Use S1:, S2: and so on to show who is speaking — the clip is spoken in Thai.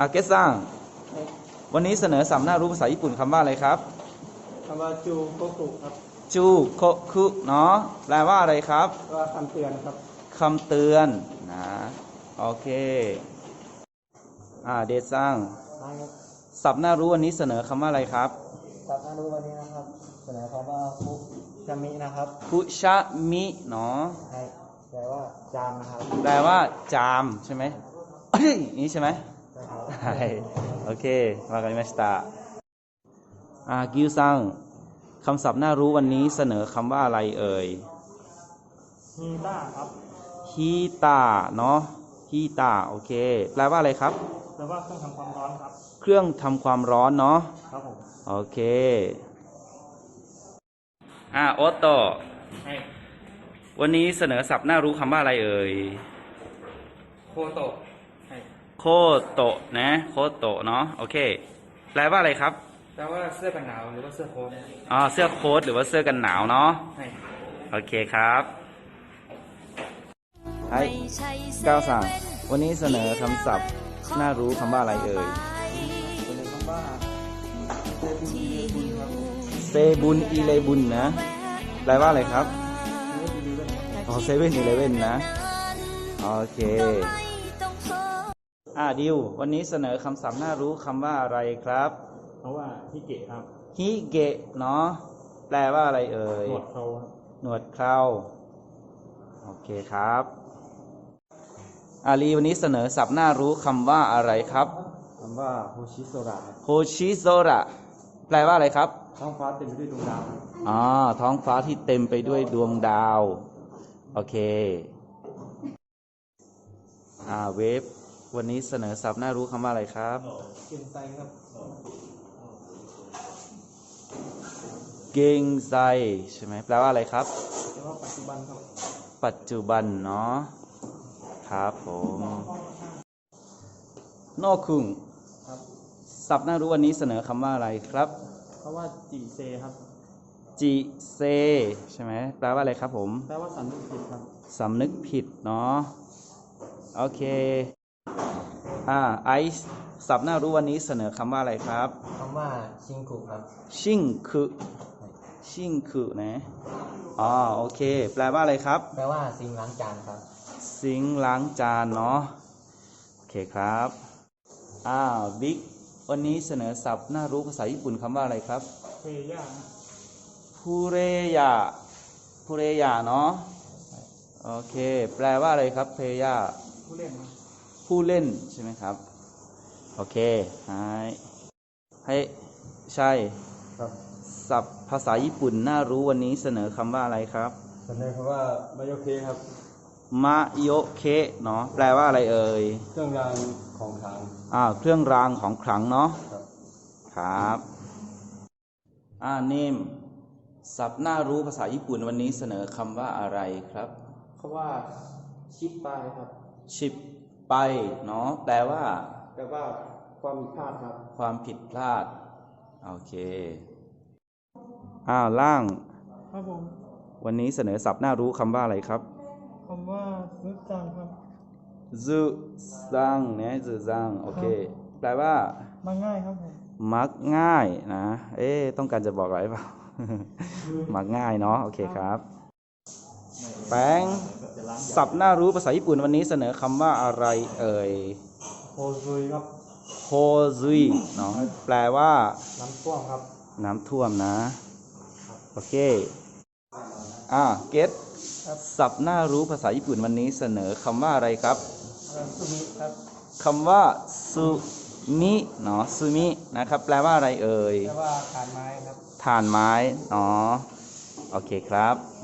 S1: อาเกสซังวันนี้เสนอสัมหน้ารู้ภาษาญี่ปุ่นคำว่าอะไรครับ
S2: คำว่าจูโกกุครับ
S1: จูโคคุเนาะแปลว่าอะไรครับ
S2: ว่าคำเตือนครับ
S1: คำเตือนนะโอเคอ่าเดซังสับหน้ารู้วันนี้เสนอคำว่าอะไรครับ
S2: สัปดาห์รู้วันนี้นะครับ เสนอคำว่าคุจามินะครับ
S1: คุชะมิเนาะ
S2: ให้แปลว่าจามนะครับ
S1: แปลว่าจามใช่ไหมเอ้ยนี่ใช่ไหม
S2: ใช่ครับ
S1: はい โอเคわかりましたอ่ากิวซังคำศัพท์น่ารู้วันนี้เสนอคำว่าอะไรเอ่ย
S2: ฮีต้าครับ
S1: ฮีตาเนาะฮีตาโอเค แปลว่าอะไรครับ
S2: แปลว่าเครื่องทำความร้อนครับ
S1: เครื่องทำความร้อนเนาะ
S2: ครับผม
S1: โอเค อ่าโอตโต
S2: ให้
S1: วันนี้เสนอศัพท์น่ารู้คำว่าอะไรเอ่ย
S2: โคโตะให้
S1: โคโตะนะ โคโตะเนาะโอเค แปลว่าอะไรครับ
S2: แปลว่าเสื้อกันหนาวหรือว่าเสื้อโค้ท
S1: อ๋อเสื้อโค้ทหรือว่าเสื้อกันหนาวเนาะ
S2: ให้
S1: โอเคครับไอ้
S3: ไม่ใช่เซ
S1: ก้าวสั่ง
S3: เว่น
S1: วันนี้เสนอคำศัพท์น่ารู้คำว่าอะไรเอ่ย
S2: เสนอคำว่า
S3: ที่หิว
S1: เซบุนอีเลบุนนะ แปลว่าอะไรครับ
S2: ไม่ดีดีด้วย
S1: อ๋อเซเว่นอีเลเว่นนะ โอเค
S3: ไม่ต้องเพ้อ
S1: อ่าดิว วันนี้เสนอคำศัพท์น่ารู้คำว่าอะไรครับ
S2: เพราะว่าฮิเกะครับ
S1: ฮิเกะเนาะแปลว่าอะไรเอ่ย
S2: หนวดเขาครับ
S1: หนวดเคราโอเคครับอาลีวันนี้เสนอศัพท์น่ารู้คำว่าอะไรครับ
S2: คำว่าโฮชิโซระครับ
S1: โฮชิโซระแปลว่าอะไรครับ
S2: ท้องฟ้าเต็มไปด้วยดวงดาวครับ
S1: อ๋อท้องฟ้าที่เต็มไปด้วยดวงดาว โอเค อ่าเวฟ วันนี้เสนอศัพท์น่ารู้คำว่าอะไรครับ
S2: เกินใจครับ
S1: เกงไซใช่ไหมแปลว่าอะไรครับ
S2: แต่ว่าปัจจุบันครับ
S1: ปัจจุบันเนาะ ครับผมโนคุง
S2: ครับ
S1: ศัพท์น่ารู้วันนี้เสนอคำว่าอะไรครับ
S2: เพราะว่าจีเซครับ
S1: จิเซใช่ไหมแปลว่าอะไรครับผม
S2: แปลว่าสันนิษฐานครับ
S1: สำนึกผิดเนาะ โอเค อ่าไอซ์ศัพท์น่ารู้วันนี้เสนอคำว่าอะไรครับ
S2: คำว่าชิงกุครับ
S1: ชิงคือ ชิงคือนะอ๋อโอเค แปลว่าอะไรครับ
S2: แปลว่าซิงล้างจานครับ
S1: ซิงค์ล้างจานเนาะโอเคครับอ้าวบิ๊กวันนี้เสนอศัพท์น่ารู้ภาษาญี่ปุ่นคำว่าอะไรครับ
S2: เฟย่า
S1: พูเรยาพูเรยาเนาะโอเค แปลว่าอะไรครับเพยา
S2: ผู้เล่น
S1: ผู้เล่นใช่ไหมครับ โอเคหายให้ใช่
S2: ครับ
S1: ศัพท์ภาษาญี่ปุ่นน่ารู้วันนี้เสนอคำว่าอะไรครับ
S2: เสนอคำว่ามายโอเคครับ
S1: มะโยเคเนาะแปลว่าอะไรเอ่ย
S2: เครื่องรางของขลัง
S1: อ่าเครื่องรางของขลังเนาะ
S2: ครับ
S1: ครับอ่าเนมศัพท์น่ารู้ภาษาญี่ปุ่นวันนี้เสนอคำว่าอะไรครับ
S2: คำว่าชิปไปครับ
S1: ชิป ไปเนาะแปลว่า
S2: แปลว่าความผิดพลาดครับ
S1: ความผิดพลาด โอเค อ้าวล่าง
S2: ครับผม
S1: วันนี้เสนอศัพท์น่ารู้คำว่าอะไรครับ
S2: คำว่าซึจังครับ
S1: ซึซังเนี่ยซึซังโอเค แปลว่า
S2: มันง่ายครับผม
S1: มักง่ายนะ เอ๊ะต้องการจะบอกอะไรเปล่า มักง่ายเนาะ โอเคครับ แปลงศัพท์น่ารู้ภาษาญี่ปุ่นวันนี้เสนอคำว่าอะไรเอ่ย
S2: โฮซุยครับ
S1: โฮซุยเนาะแปลว่า
S2: น้ำท่วมครับ
S1: น้ำท่วมนะ โอเค อ่า เกต
S2: ครับ
S1: ศัพท์น่ารู้ภาษาญี่ปุ่นวันนี้เสนอคำว่าอะไรครับ
S2: สุมิครับ
S1: คำว่าสุมิเนาะสุมินะครับ แปลว่าอะไรเอ่ย
S2: แปลว่าฐานไม้ครับ
S1: ถ่านไม้เนาะโอเคครับ